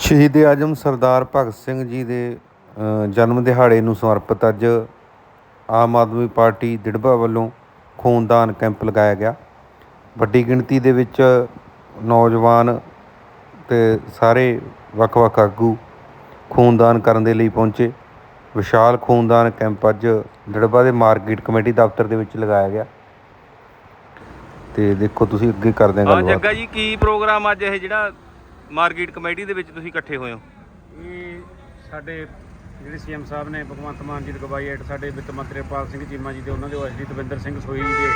ਸ਼ਹੀਦ ਆਜਮ ਸਰਦਾਰ ਭਗਤ ਸਿੰਘ ਜੀ ਦੇ ਜਨਮ ਦਿਹਾੜੇ ਨੂੰ ਸਮਰਪਿਤ ਅੱਜ ਆਮ ਆਦਮੀ ਪਾਰਟੀ ਦਿੜਬਾ ਵੱਲੋਂ ਖੂਨਦਾਨ ਕੈਂਪ ਲਗਾਇਆ ਗਿਆ। ਵੱਡੀ ਗਿਣਤੀ ਦੇ ਵਿੱਚ ਨੌਜਵਾਨ ਤੇ ਸਾਰੇ ਵੱਖ-ਵੱਖ ਆਗੂ ਖੂਨਦਾਨ ਕਰਨ ਦੇ ਲਈ ਪਹੁੰਚੇ। ਵਿਸ਼ਾਲ ਖੂਨਦਾਨ ਕੈਂਪ ਅੱਜ ਦਿੜਬਾ ਦੇ ਮਾਰਕੀਟ ਕਮੇਟੀ ਦਫ਼ਤਰ ਦੇ ਵਿੱਚ ਲਗਾਇਆ ਗਿਆ। ਤੇ ਦੇਖੋ ਤੁਸੀਂ ਅੱਗੇ ਕਰਦੇ ਹਾਂ ਹਾਂ ਗੱਲਬਾਤ। ਜੱਗਾ ਜੀ ਕੀ ਪ੍ਰੋਗਰਾਮ ਅੱਜ ਇਹ ਜਿਹੜਾ ਮਾਰਕੀਟ ਕਮੇਟੀ ਦੇ ਵਿੱਚ ਤੁਸੀਂ ਇਕੱਠੇ ਹੋਏ ਹੋ? ਇਹ ਸਾਡੇ ਜਿਹੜੇ ਸੀਐਮ ਸਾਹਿਬ ਨੇ ਭਗਵੰਤ ਮਾਨ ਜੀ ਦੀ ਅਗਵਾਈ ਹੇਠ ਸਾਡੇ ਵਿੱਤ ਮੰਤਰੀ ਪਾਲ ਸਿੰਘ ਚੀਮਾ ਜੀ ਦੇ ਉਹਨਾਂ ਦੇ ਓਐਸਡੀ ਦਵਿੰਦਰ ਸਿੰਘ ਸੋਈ ਜੀ ਦੇ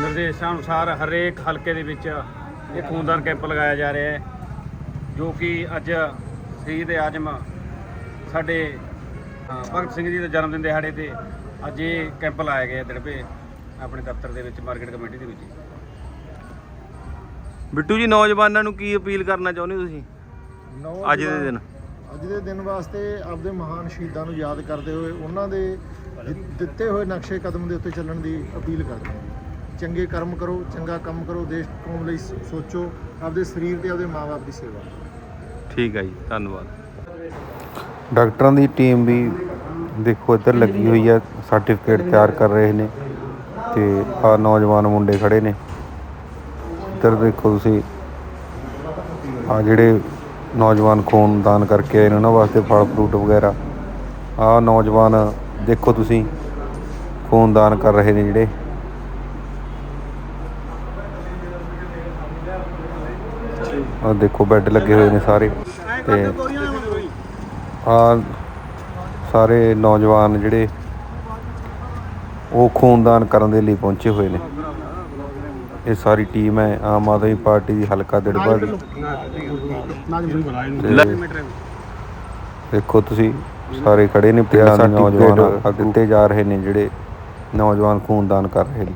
ਨਿਰਦੇਸ਼ਾਂ ਅਨੁਸਾਰ ਹਰੇਕ ਹਲਕੇ ਦੇ ਵਿੱਚ ਇਹ ਖੂਨਦਾਨ ਕੈਂਪ ਲਗਾਇਆ ਜਾ ਰਿਹਾ ਹੈ ਜੋ ਕਿ ਅੱਜ ਸ਼ਹੀਦ ਆਜਮ ਸਾਡੇ ਅ, ਭਗਤ ਸਿੰਘ ਜੀ ਦੇ ਜਨਮ ਦਿਨ ਦਿਹਾੜੇ ਤੇ ਅੱਜ ਇਹ ਕੈਂਪ ਲਾਇਆ ਗਿਆ ਦਿੜਬੇ ਆਪਣੇ ਦਫ਼ਤਰ ਦੇ ਵਿੱਚ ਮਾਰਕੀਟ ਕਮੇਟੀ ਦੇ ਵਿੱਚ। ਬਿੱਟੂ ਜੀ ਨੌਜਵਾਨਾਂ ਨੂੰ ਕੀ ਅਪੀਲ ਕਰਨਾ ਚਾਹੁੰਦੇ ਹੋ ਤੁਸੀਂ? ਅੱਜ ਦੇ ਦਿਨ। ਅੱਜ ਦੇ ਦਿਨ ਵਾਸਤੇ ਆਪਦੇ ਮਹਾਨ ਸ਼ਹੀਦਾਂ ਨੂੰ ਯਾਦ ਕਰਦੇ ਹੋਏ ਉਹਨਾਂ ਦੇ ਦਿੱਤੇ ਹੋਏ ਨਕਸ਼ੇ ਕਦਮ ਦੇ ਉੱਤੇ ਚੱਲਣ ਦੀ ਅਪੀਲ ਕਰਦੇ ਹਾਂ। ਚੰਗੇ ਕਰਮ ਕਰੋ ਚੰਗਾ ਕੰਮ ਕਰੋ ਦੇਸ਼ ਕੌਮ ਲਈ ਸੋਚੋ ਆਪਦੇ ਸਰੀਰ ਤੇ ਆਪਦੇ ਮਾਪੇ ਦੀ ਸੇਵਾ ਠੀਕ ਹੈ ਜੀ ਧੰਨਵਾਦ। ਡਾਕਟਰਾਂ ਦੀ ਟੀਮ ਵੀ ਦੇਖੋ ਇੱਧਰ ਲੱਗੀ ਹੋਈ ਹੈ ਸਰਟੀਫਿਕੇਟ ਤਿਆਰ ਕਰ ਰਹੇ ਨੇ ਤੇ ਆ ਨੌਜਵਾਨ ਮੁੰਡੇ ਖੜੇ ਨੇ। ਇੱਧਰ ਦੇਖੋ ਤੁਸੀਂ। ਆ ਜਿਹੜੇ ਨੌਜਵਾਨ ਖੂਨ ਦਾਨ ਕਰਕੇ ਆਏ ਨੇ ਉਹਨਾਂ ਵਾਸਤੇ ਫਲ ਫਰੂਟ ਵਗੈਰਾ। ਆ ਨੌਜਵਾਨ ਦੇਖੋ ਤੁਸੀਂ, ਖੂਨ ਦਾਨ ਕਰ ਰਹੇ ਨੇ ਜਿਹੜੇ। ਆ ਦੇਖੋ ਬੈੱਡ ਲੱਗੇ ਹੋਏ ਨੇ ਸਾਰੇ ਤੇ ਆ ਸਾਰੇ ਨੌਜਵਾਨ ਜਿਹੜੇ ਉਹ ਖੂਨਦਾਨ ਕਰਨ ਦੇ ਲਈ ਪਹੁੰਚੇ ਹੋਏ ਨੇ। ਇਹ ਸਾਰੀ ਟੀਮ ਹੈ ਆਮ ਆਦਮੀ ਪਾਰਟੀ ਦੀ ਹਲਕਾ ਦਿੜਬਾ ਦੀ। ਤੇ ਦੇਖੋ ਤੁਸੀਂ ਸਾਰੇ ਖੜੇ ਨੇ ਪਿਆਰ ਨੌਜਵਾਨ ਦਿੱਤੇ ਜਾ ਰਹੇ ਨੇ ਜਿਹੜੇ ਨੌਜਵਾਨ ਖੂਨਦਾਨ ਕਰ ਰਹੇ ਨੇ।